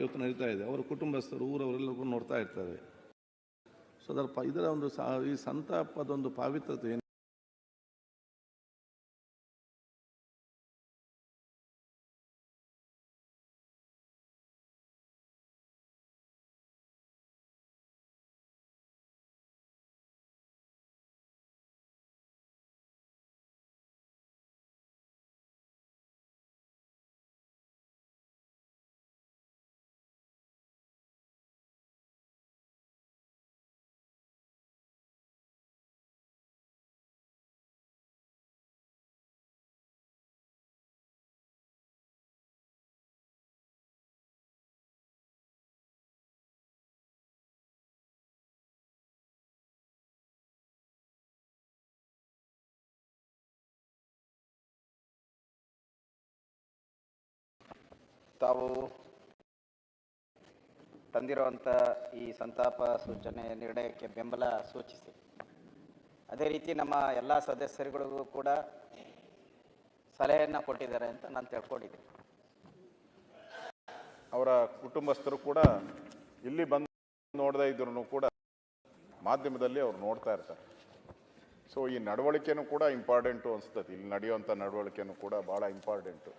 ಇವತ್ತು ನಡೀತಾ ಇದೆ. ಅವರ ಕುಟುಂಬಸ್ಥರು ಊರವರೆಲ್ಲರಿಗೂ ನೋಡ್ತಾ ಇರ್ತಾರೆ. ಸೊ ಅದರ ಪ, ಇದರ ಒಂದು ಸಾ, ಈ ಸಂತಾಪದ ಒಂದು ಪಾವಿತ್ರತೆ ತಾವು ತಂದಿರುವಂಥ ಈ ಸಂತಾಪ ಸೂಚನೆ ನಿರ್ಣಯಕ್ಕೆ ಬೆಂಬಲ ಸೂಚಿಸಿ. ಅದೇ ರೀತಿ ನಮ್ಮ ಎಲ್ಲ ಸದಸ್ಯರುಗಳಿಗೂ ಕೂಡ ಸಲಹೆಯನ್ನು ಕೊಟ್ಟಿದ್ದಾರೆ ಅಂತ ನಾನು ತಿಳ್ಕೊಂಡಿದ್ದೆ ಅವರ ಕುಟುಂಬಸ್ಥರು ಕೂಡ ಇಲ್ಲಿ ಬಂದು ನೋಡದೇ ಇದ್ರು ಕೂಡ ಮಾಧ್ಯಮದಲ್ಲಿ ಅವ್ರು ನೋಡ್ತಾ ಇರ್ತಾರೆ. ಸೊ ಈ ನಡವಳಿಕೆನೂ ಕೂಡ ಇಂಪಾರ್ಟೆಂಟು ಅನಿಸ್ತದೆ ಇಲ್ಲಿ ನಡೆಯುವಂಥ ನಡವಳಿಕೆನೂ ಕೂಡ ಭಾಳ ಇಂಪಾರ್ಟೆಂಟು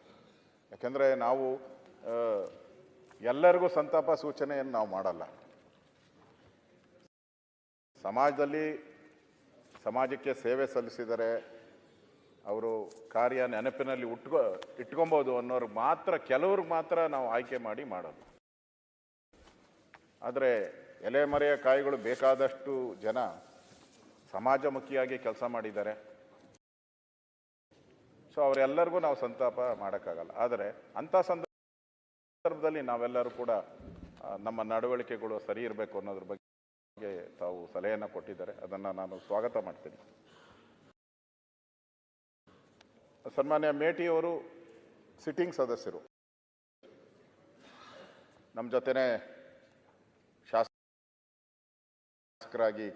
ಯಾಕೆಂದರೆ ನಾವು ಎಲ್ಲರಿಗೂ ಸಂತಾಪ ಸೂಚನೆಯನ್ನು ನಾವು ಮಾಡಲ್ಲ. ಸಮಾಜದಲ್ಲಿ ಸಮಾಜಕ್ಕೆ ಸೇವೆ ಸಲ್ಲಿಸಿದರೆ ಅವರು ಕಾರ್ಯ ನೆನಪಿನಲ್ಲಿ ಉಟ್ಕೊ, ಇಟ್ಕೊಬೋದು ಅನ್ನೋರ್ಗೆ ಮಾತ್ರ ಕೆಲವ್ರಿಗೆ ಮಾತ್ರ ನಾವು ಆಯ್ಕೆ ಮಾಡಿ ಮಾಡೋದು. ಆದರೆ ಎಲೆಮರೆಯ ಕಾಯಿಗಳು ಬೇಕಾದಷ್ಟು ಜನ ಸಮಾಜಮುಖಿಯಾಗಿ ಕೆಲಸ ಮಾಡಿದ್ದಾರೆ. ಸೊ ಅವರೆಲ್ಲರಿಗೂ ನಾವು ಸಂತಾಪ ಮಾಡೋಕ್ಕಾಗಲ್ಲ. ಆದರೆ ಅಂಥ ಸಂದರ್ಭದಲ್ಲಿ ನಾವೆಲ್ಲರೂ ಕೂಡ ನಮ್ಮ ನಡವಳಿಕೆಗಳು ಸರಿ ಇರಬೇಕು ಅನ್ನೋದ್ರ ಬಗ್ಗೆ ತಾವು ಸಲಹೆಯನ್ನು ಕೊಟ್ಟಿದ್ದಾರೆ. ಅದನ್ನು ನಾನು ಸ್ವಾಗತ ಮಾಡ್ತೀನಿ. ಸನ್ಮಾನ್ಯ ಮೇಟಿಯವರು ಸಿಟ್ಟಿಂಗ್ ಸದಸ್ಯರು. ನಮ್ಮ ಜೊತೆನೆ ಶಾಸಕರಾಗಿ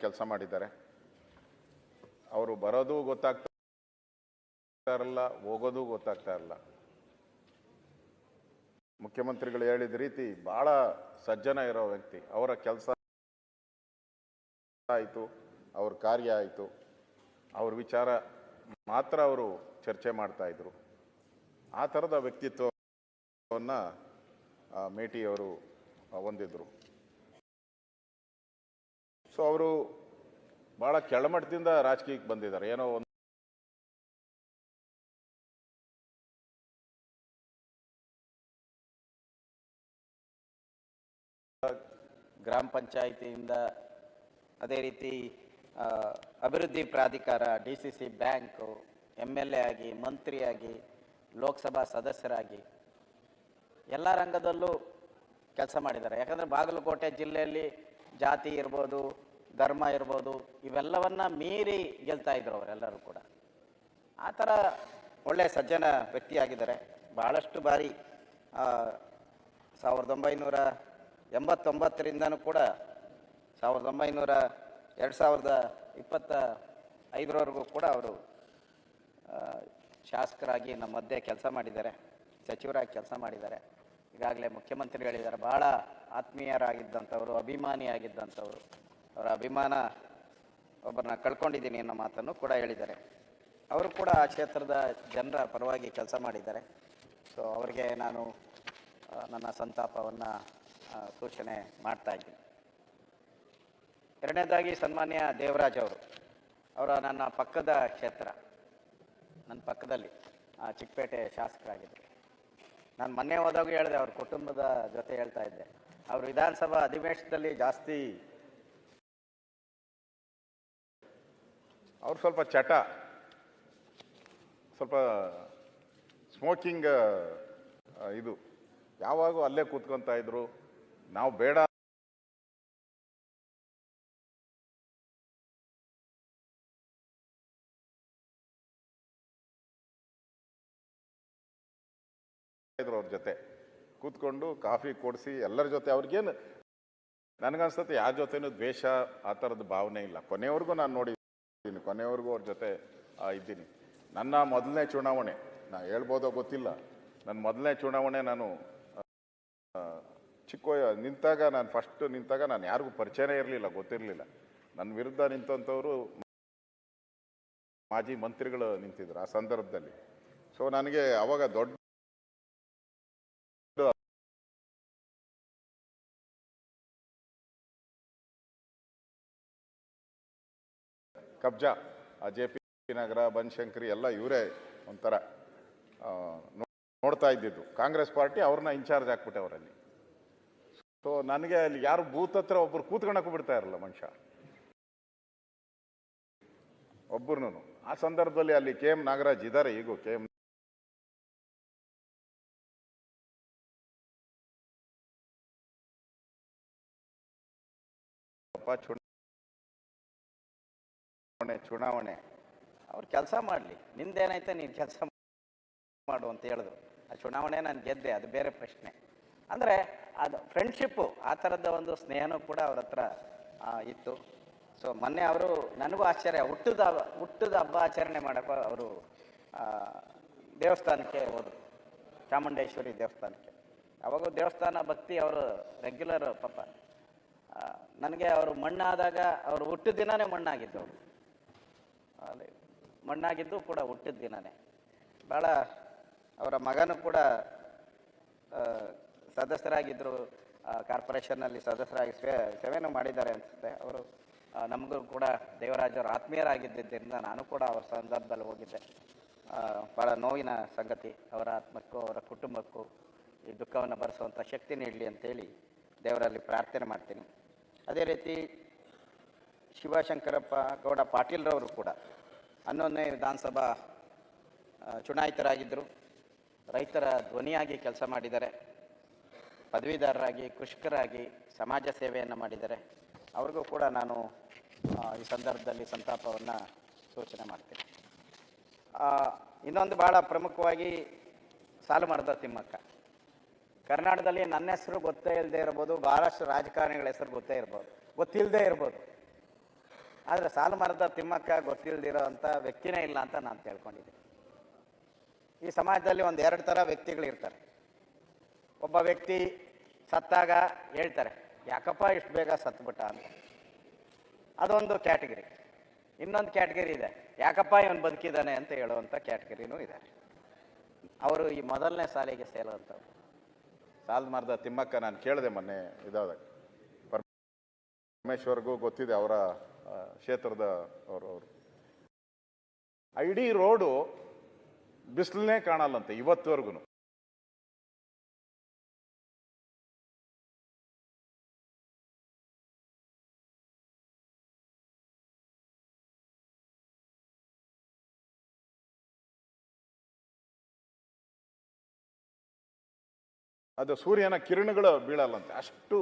ಕೆಲಸ ಮಾಡಿದ್ದಾರೆ. ಅವರು ಬರೋದು ಗೊತ್ತಾಗ್ತಾ ಇರಲ್ಲ, ಹೋಗೋದು ಗೊತ್ತಾಗ್ತಾ ಇರಲ್ಲ. ಮುಖ್ಯಮಂತ್ರಿಗಳು ಹೇಳಿದ ರೀತಿ ಬಹಳ ಸಜ್ಜನ ಇರೋ ವ್ಯಕ್ತಿ. ಅವರ ಕೆಲಸ ಆಯಿತು, ಅವ್ರ ಕಾರ್ಯ ಆಯಿತು. ಅವ್ರ ವಿಚಾರ ಮಾತ್ರ ಅವರು ಚರ್ಚೆ ಮಾಡ್ತಾ ಇದ್ರು. ಆ ಥರದ ವ್ಯಕ್ತಿತ್ವವನ್ನು ಮೇಟಿಯವರು ಹೊಂದಿದ್ರು. ಸೊ ಅವರು ಭಾಳ ಕೆಳಮಟ್ಟದಿಂದ ರಾಜಕೀಯಕ್ಕೆ ಬಂದಿದ್ದಾರೆ. ಏನೋ ಒಂದು ಗ್ರಾಮ ಪಂಚಾಯಿತಿಯಿಂದ ಅದೇ ರೀತಿ ಅಭಿವೃದ್ಧಿ ಪ್ರಾಧಿಕಾರ, D C C bank M L A ಆಗಿ ಮಂತ್ರಿಯಾಗಿ ಲೋಕಸಭಾ ಸದಸ್ಯರಾಗಿ ಎಲ್ಲ ರಂಗದಲ್ಲೂ ಕೆಲಸ ಮಾಡಿದ್ದಾರೆ. ಯಾಕಂದರೆ ಬಾಗಲಕೋಟೆ ಜಿಲ್ಲೆಯಲ್ಲಿ ಜಾತಿ ಇರ್ಬೋದು, ಧರ್ಮ ಇರ್ಬೋದು, ಇವೆಲ್ಲವನ್ನು ಮೀರಿ ಗೆಲ್ತಾ ಇದ್ರು ಅವರೆಲ್ಲರೂ ಕೂಡ. ಆ ಥರ ಒಳ್ಳೆಯ ಸಜ್ಜನ ವ್ಯಕ್ತಿಯಾಗಿದ್ದಾರೆ. ಭಾಳಷ್ಟು ಬಾರಿ ಸಾವಿರದ ಒಂಬೈನೂರ ಎಂಬತ್ತೊಂಬತ್ತರಿಂದನೂ ಕೂಡ ಸಾವಿರದ ಒಂಬೈನೂರ ಎರಡು ಸಾವಿರದ ಇಪ್ಪತ್ತ ಐದರವರೆಗೂ ಕೂಡ ಅವರು ಶಾಸಕರಾಗಿ ನಮ್ಮ ಮಧ್ಯೆ ಕೆಲಸ ಮಾಡಿದ್ದಾರೆ, ಸಚಿವರಾಗಿ ಕೆಲಸ ಮಾಡಿದ್ದಾರೆ. ಈಗಾಗಲೇ ಮುಖ್ಯಮಂತ್ರಿ ಹೇಳಿದ್ದಾರೆ ಭಾಳ ಆತ್ಮೀಯರಾಗಿದ್ದಂಥವರು, ಅಭಿಮಾನಿಯಾಗಿದ್ದಂಥವರು. ಅವರ ಅಭಿಮಾನ ಒಬ್ಬರನ್ನ ಕಳ್ಕೊಂಡಿದ್ದೀನಿ ಅನ್ನೋ ಮಾತನ್ನು ಕೂಡ ಹೇಳಿದ್ದಾರೆ. ಅವರು ಕೂಡ ಆ ಕ್ಷೇತ್ರದ ಜನರ ಪರವಾಗಿ ಕೆಲಸ ಮಾಡಿದ್ದಾರೆ. ಸೊ ಅವರಿಗೆ ನಾನು ನನ್ನ ಸಂತಾಪವನ್ನು ಸೂಚನೆ ಮಾಡ್ತಾ ಇದ್ದೀನಿ. ಎರಡನೇದಾಗಿ ಸನ್ಮಾನ್ಯ ದೇವರಾಜ್ ಅವರು ಅವರ ನನ್ನ ಪಕ್ಕದ ಕ್ಷೇತ್ರ ನನ್ನ ಪಕ್ಕದಲ್ಲಿ ಆ, ಚಿಕ್ಕಪೇಟೆ ಶಾಸಕರಾಗಿದ್ದರು. ನಾನು ಮೊನ್ನೆ ಹೋದಾಗ ಹೇಳಿದೆ ಅವ್ರ ಕುಟುಂಬದ ಜೊತೆ ಹೇಳ್ತಾ ಇದ್ದೆ. ಅವರು ವಿಧಾನಸಭಾ ಅಧಿವೇಶನದಲ್ಲಿ ಜಾಸ್ತಿ ಅವ್ರು ಸ್ವಲ್ಪ ಚಟ ಸ್ವಲ್ಪ ಸ್ಮೋಕಿಂಗ್ ಇದು ಯಾವಾಗೂ ಅಲ್ಲೇ ಕೂತ್ಕೊತಾ ಇದ್ರು. ನಾವು ಬೇಡ ಅವ್ರ ಜೊತೆ. ಕೂತ್ಕೊಂಡು ಕಾಫಿ ಕೊಡಿಸಿ ಎಲ್ಲರ ಜೊತೆ ಅವ್ರಿಗೇನು ನನಗನ್ಸತ್ತೆ ಯಾರ ಜೊತೆನೂ ದ್ವೇಷ ಆ ಥರದ ಭಾವನೆ ಇಲ್ಲ. ಕೊನೆಯವ್ರಿಗೂ ನಾನು ನೋಡಿದ್ದೀನಿ ಕೊನೆಯವ್ರಿಗೂ ಅವ್ರ ಜೊತೆ ಇದ್ದೀನಿ. ನನ್ನ ಮೊದಲನೇ ಚುನಾವಣೆ, ನಾ ಹೇಳ್ಬೋದೋ ಗೊತ್ತಿಲ್ಲ. ನನ್ನ ಮೊದಲನೇ ಚುನಾವಣೆ ನಾನು ಚಿಕ್ಕ ನಿಂತಾಗ ನಾನು ಫಸ್ಟ್ ನಿಂತಾಗ ನಾನು ಯಾರಿಗೂ ಪರಿಚಯನೇ ಇರಲಿಲ್ಲ, ಗೊತ್ತಿರಲಿಲ್ಲ. ನನ್ನ ವಿರುದ್ಧ ನಿಂತವರು ಮಾಜಿ ಮಂತ್ರಿಗಳು ನಿಂತಿದ್ರು ಆ ಸಂದರ್ಭದಲ್ಲಿ. ಸೊ ನನಗೆ ಅವಾಗ ದೊಡ್ಡ ಕಬ್ಜಾ, ಆ ಜೆ ಪಿ ನಗರ, ಬನಶಂಕರಿ ಎಲ್ಲ ಇವರೇ ಒಂಥರ ನೋಡ್ತಾ ಇದ್ದಿದ್ದು. ಕಾಂಗ್ರೆಸ್ ಪಾರ್ಟಿ ಅವ್ರನ್ನ ಇನ್ಚಾರ್ಜ್ ಹಾಕ್ಬಿಟ್ಟೆ ಅವರಲ್ಲಿ. ಸೊ ನನಗೆ ಅಲ್ಲಿ ಯಾರು ಬೂತ್ ಹತ್ರ ಒಬ್ಬರು ಕೂತ್ಕೊಳಕ್ಕೂ ಬಿಡ್ತಾ ಇರಲ್ಲ ಮನುಷ್ಯ. ಒಬ್ಬರನ್ನು ಆ ಸಂದರ್ಭದಲ್ಲಿ ಅಲ್ಲಿ ಕೆ ಎಂ ನಾಗರಾಜ್ ಇದ್ದಾರೆ ಈಗೂ ಕೆ ಎಂ ಚುನಾವಣೆ ಚುನಾವಣೆ ಅವ್ರು ಕೆಲಸ ಮಾಡಲಿ. ನಿಂದೇನೈತೆ ನೀನು ಕೆಲಸ ಮಾಡು ಅಂತ ಹೇಳಿದ್ರು. ಆ ಚುನಾವಣೆ ನಾನು ಗೆದ್ದೆ, ಅದು ಬೇರೆ ಪ್ರಶ್ನೆ. ಅಂದರೆ ಅದು ಫ್ರೆಂಡ್ಶಿಪ್ಪು ಆ ಥರದ ಒಂದು ಸ್ನೇಹನೂ ಕೂಡ ಅವ್ರ ಹತ್ರ ಇತ್ತು. ಸೊ ಮೊನ್ನೆ ಅವರು ನನಗೂ ಆಶ್ಚರ್ಯ, ಹುಟ್ಟದ ಹುಟ್ಟದ ಹಬ್ಬ ಆಚರಣೆ ಮಾಡೋಕ್ಕೆ ಅವರು ದೇವಸ್ಥಾನಕ್ಕೆ ಹೋದರು. ಚಾಮುಂಡೇಶ್ವರಿ ದೇವಸ್ಥಾನಕ್ಕೆ. ಅವಾಗ ದೇವಸ್ಥಾನ ಭಕ್ತಿ ಅವರು ರೆಗ್ಯುಲರ್ ಪಾಪ. ನನಗೆ ಅವರು ಮಣ್ಣಾದಾಗ, ಅವರು ಹುಟ್ಟಿದ ದಿನನೇ ಮಣ್ಣಾಗಿದ್ದು ಅವರು. ಮಣ್ಣಾಗಿದ್ದು ಕೂಡ ಹುಟ್ಟಿದ ದಿನವೇ ಭಾಳ ಅವರ ಮಗನೂ ಕೂಡ ಸದಸ್ಯರಾಗಿದ್ದರು ಕಾರ್ಪೊರೇಷನ್ನಲ್ಲಿ ಸದಸ್ಯರಾಗಿ ಸೇ ಸೇವೆನೂ ಮಾಡಿದ್ದಾರೆ ಅನಿಸುತ್ತೆ. ಅವರು ನಮಗೂ ಕೂಡ ದೇವರಾಜರು ಆತ್ಮೀಯರಾಗಿದ್ದರಿಂದ ನಾನು ಕೂಡ ಅವರ ಸಂದರ್ಭದಲ್ಲಿ ಹೋಗಿದ್ದೆ. ಭಾಳ ನೋವಿನ ಸಂಗತಿ. ಅವರ ಆತ್ಮಕ್ಕೂ, ಅವರ ಕುಟುಂಬಕ್ಕೂ ಈ ದುಃಖವನ್ನು ಭರಿಸುವಂಥ ಶಕ್ತಿ ನೀಡಲಿ ಅಂತೇಳಿ ದೇವರಲ್ಲಿ ಪ್ರಾರ್ಥನೆ ಮಾಡ್ತೀನಿ. ಅದೇ ರೀತಿ ಶಿವಶಂಕರಪ್ಪ, ಗೌಡ ಪಾಟೀಲ್ರವರು ಕೂಡ ಹನ್ನೊಂದನೇ ವಿಧಾನಸಭಾ ಚುನಾಯಿತರಾಗಿದ್ದರು. ರೈತರ ಧ್ವನಿಯಾಗಿ ಕೆಲಸ ಮಾಡಿದ್ದಾರೆ. ಪದವೀಧರರಾಗಿ, ಕೃಷಿಕರಾಗಿ ಸಮಾಜ ಸೇವೆಯನ್ನು ಮಾಡಿದ್ದಾರೆ ಅವ್ರಿಗೂ ಕೂಡ ನಾನು ಈ ಸಂದರ್ಭದಲ್ಲಿ ಸಂತಾಪವನ್ನು ಸೂಚನೆ ಮಾಡ್ತೀನಿ. ಇನ್ನೊಂದು ಭಾಳ ಪ್ರಮುಖವಾಗಿ ಸಾಲು ಮರದ ತಿಮ್ಮಕ್ಕ. ಕರ್ನಾಟಕದಲ್ಲಿ ನನ್ನ ಹೆಸರು ಗೊತ್ತೇ ಇಲ್ಲದೆ ಇರ್ಬೋದು ಭಾಳಷ್ಟು ರಾಜಕಾರಣಿಗಳ ಹೆಸರು ಗೊತ್ತೇ ಇರ್ಬೋದು ಗೊತ್ತಿಲ್ಲದೆ ಇರ್ಬೋದು. ಆದರೆ ಸಾಲು ಮರದ ತಿಮ್ಮಕ್ಕ ಗೊತ್ತಿಲ್ಲದಿರೋ ಅಂಥ ವ್ಯಕ್ತಿನೇ ಇಲ್ಲ ಅಂತ ನಾನು ತಿಳ್ಕೊಂಡಿದ್ದೀನಿ. ಈ ಸಮಾಜದಲ್ಲಿ ಒಂದು ಎರಡು ಥರ ವ್ಯಕ್ತಿಗಳಿರ್ತಾರೆ. ಒಬ್ಬ ವ್ಯಕ್ತಿ ಸತ್ತಾಗ ಹೇಳ್ತಾರೆ, ಯಾಕಪ್ಪ ಇಷ್ಟು ಬೇಗ ಸತ್ಬಿಟ್ಟ? ಅಂತ. ಅದೊಂದು ಕ್ಯಾಟಗರಿ. ಇನ್ನೊಂದು ಕ್ಯಾಟಗರಿ ಇದೆ, ಯಾಕಪ್ಪ ಇವನು ಬದುಕಿದ್ದಾನೆ ಅಂತ ಹೇಳುವಂಥ ಕ್ಯಾಟಗರಿನೂ ಇದೆ. ಅವರು ಈ ಮೊದಲನೇ ಸಾಲಿಗೆ ಸೇರುವಂಥವ್ರು. ಸಾಲ್ ಮರದ ತಿಮ್ಮಕ್ಕ ನಾನು ಕೇಳಿದೆ ಮೊನ್ನೆ ಇದಾದಾಗ ಪರಮೇಶ್ವರ್ಗೂ ಗೊತ್ತಿದೆ ಅವರ ಕ್ಷೇತ್ರದ ಅವರು ಅವರು. ಇಡೀ ರೋಡು ಬಿಸಿಲನ್ನೇ ಕಾಣಲ್ಲಂತೆ ಇವತ್ತುವರೆಗೂ ಅದು ಸೂರ್ಯನ ಕಿರಣಗಳು ಬೀಳಲ್ಲಂತೆ. ಅಷ್ಟು